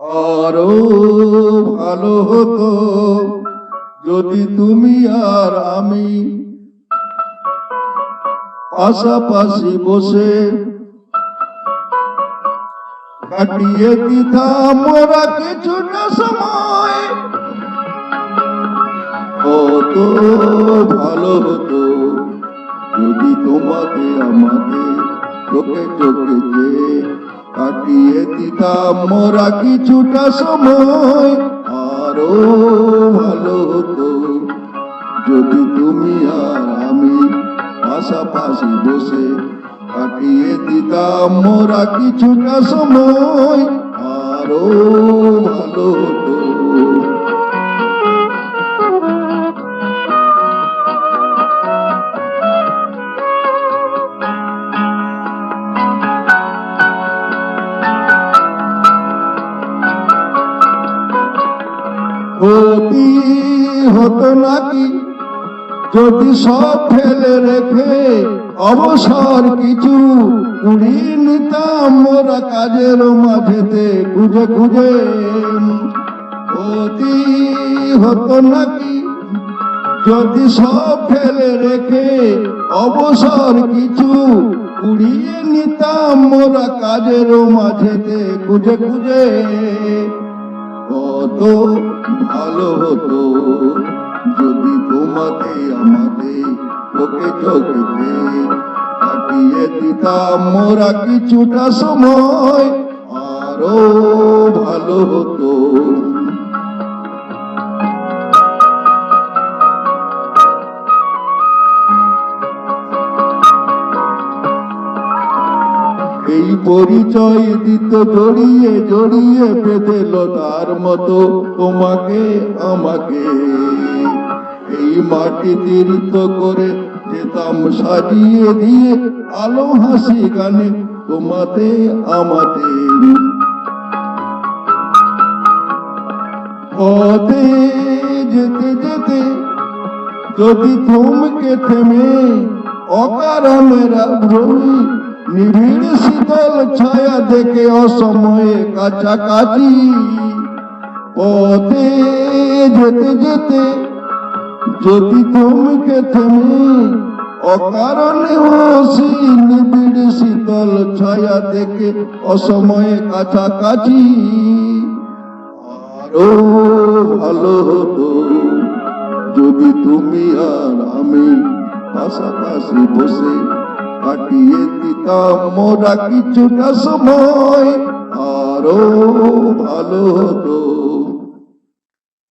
আরও ভালো হতো। যদি তুমি আর আমি পাশাপাশি বসে কাটিয়ে দিতাম মোরা কিছুটা সময়, কত ভালো হতো। যদি তোমাকে আমাকে চোখে চোখে যে কাটিয়ে দিতাম মোরা কিছুটা সময় আরও ভালো হতো। যদি তুমি আর আমি পাশাপাশি বসে কাটিয়ে দিতাম মোরা কিছুটা সময় আরও ভালো হতো। ক্ষতি হতো নাকি? যদি সব ফেলে রেখে অবসর কিছু কুড়িয়ে নিতাম মোরা কাজের মাঝেতে খুঁজে খুঁজে। ক্ষতি হতো নাকি? যদি সব ফেলে রেখে অবসর কিছু কুড়িয়ে নিতাম মোরা কাজের মাঝেতে খুঁজে খুঁজে। কত ভালো হতো যদি তোমাকে আমাকে চোখে চোখেতে কাটিয়ে দিতাম মোরা কিছুটা সময় আরও ভালো হতো। এই পরিচয় দিত জড়িয়ে জড়িয়ে বেঁধেল তার মতো তোমাকে, আমাকে। এই মাটি তীর্থ করে যেতাম সাজিয়ে দিয়ে, আলো হাসি গানে তোমাতে, আমাতে। পথে যেতে যেতে যদি থমকে থেমে অকারণেরা ভ্রমি নিবিড় শীতল ছায়া দেখে অসময়ে কাছাকাছি পথে যেতে যেতে যদি থমকে থেমে, অকারণে হসি নিবিড় শীতল ছায়া দেখে অসময়ে কাছাকাছি, আরও ভালো হতো যদি তুমি আর আমি পাশাপাশি বসে কাটিয়ে দিতাম মোরা কিছুটা সময় আরও ভালো হতো।